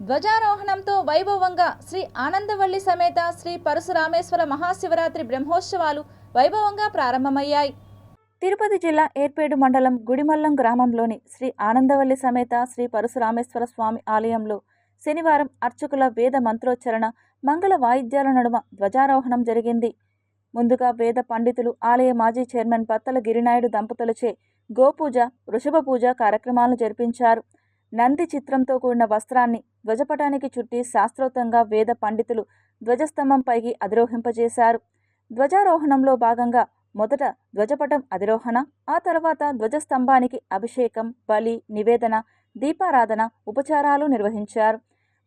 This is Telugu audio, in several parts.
ధ్వజారోహణంతో వైభవంగా శ్రీ ఆనందవల్లి సమేత శ్రీ పరశురామేశ్వర మహాశివరాత్రి బ్రహ్మోత్సవాలు వైభవంగా ప్రారంభమయ్యాయి. తిరుపతి జిల్లా ఏర్పేడు మండలం గుడిమల్లం గ్రామంలోని శ్రీ ఆనందవల్లి సమేత శ్రీ పరశురామేశ్వర స్వామి ఆలయంలో శనివారం అర్చకుల వేద మంత్రోచ్చరణ మంగళ వాయిద్యాల నడుమ ధ్వజారోహణం జరిగింది. ముందుగా వేద పండితులు ఆలయ మాజీ చైర్మన్ బత్తల గిరినాయుడు దంపతులచే గోపూజ వృషభ పూజ కార్యక్రమాలను జరిపించారు. నంది చిత్రంతో కూడిన వస్త్రాన్ని ధ్వజపటానికి చుట్టి శాస్త్రోతంగా వేద పండితులు ధ్వజస్తంభంపైకి అధిరోహింపజేశారు. ధ్వజారోహణంలో భాగంగా మొదట ధ్వజపటం అధిరోహణ ఆ తర్వాత ధ్వజస్తంభానికి అభిషేకం బలి నివేదన దీపారాధన ఉపచారాలు నిర్వహించారు.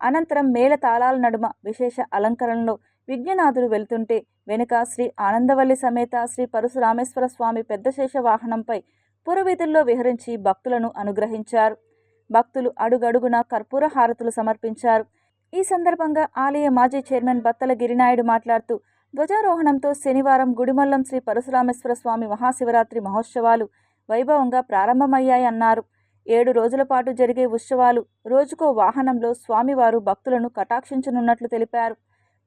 అనంతరం మేళ తాళాల నడుమ విశేష అలంకరణలో విజ్ఞనాథులు వెళ్తుంటే వెనుక శ్రీ ఆనందవల్లి సమేత శ్రీ పరశురామేశ్వర స్వామి పెద్దశేష వాహనంపై పురవీధుల్లో విహరించి భక్తులను అనుగ్రహించారు. భక్తులు అడుగడుగున కర్పూర హారతులు సమర్పించారు. ఈ సందర్భంగా ఆలయ మాజీ చైర్మన్ బత్తల గిరినాయుడు మాట్లాడుతూ ధ్వజారోహణంతో శనివారం గుడిమల్లం శ్రీ పరశురామేశ్వర స్వామి మహాశివరాత్రి మహోత్సవాలు వైభవంగా ప్రారంభమయ్యాయన్నారు ఏడు రోజుల పాటు జరిగే ఉత్సవాలు రోజుకో వాహనంలో స్వామివారు భక్తులను కటాక్షించనున్నట్లు తెలిపారు.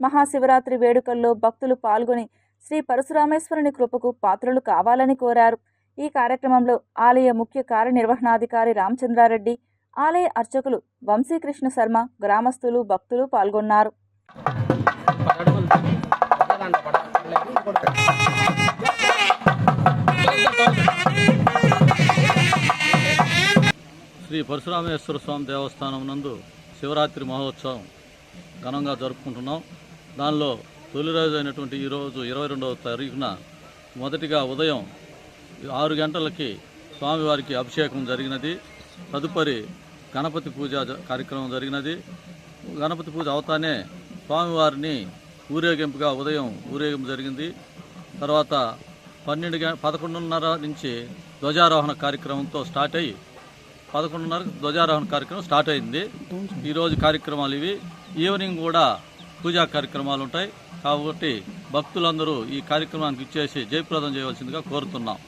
మహాశివరాత్రి వేడుకల్లో భక్తులు పాల్గొని శ్రీ పరశురామేశ్వరుని కృపకు పాత్రలు కావాలని కోరారు. ఈ కార్యక్రమంలో ఆలయ ముఖ్య కార్యనిర్వహణాధికారి రామచంద్రారెడ్డి ఆలయ అర్చకులు వంశీకృష్ణ శర్మ గ్రామస్తులు భక్తులు పాల్గొన్నారు. శ్రీ పరశురామేశ్వర స్వామి దేవస్థానం నందు శివరాత్రి మహోత్సవం ఘనంగా జరుపుకుంటున్నాం. దానిలో తొలి రోజు అయినటువంటి ఈరోజు ఇరవై రెండవ తారీఖున మొదటిగా ఉదయం ఆరు గంటలకి స్వామివారికి అభిషేకం జరిగినది. తదుపరి గణపతి పూజ కార్యక్రమం జరిగినది. గణపతి పూజ అవుతానే స్వామివారిని ఊరేగింపుగా ఉదయం ఊరేగింపు జరిగింది. తర్వాత పన్నెండు గ పదకొండున్నర నుంచి ధ్వజారోహణ కార్యక్రమంతో స్టార్ట్ అయ్యి పదకొండున్నర ధ్వజారోహణ కార్యక్రమం స్టార్ట్ అయింది. ఈరోజు కార్యక్రమాలు ఇవి. ఈవినింగ్ కూడా పూజా కార్యక్రమాలు ఉంటాయి. కాబట్టి భక్తులందరూ ఈ కార్యక్రమానికి ఇచ్చేసి జయప్రదం చేయవలసిందిగా కోరుతున్నాం.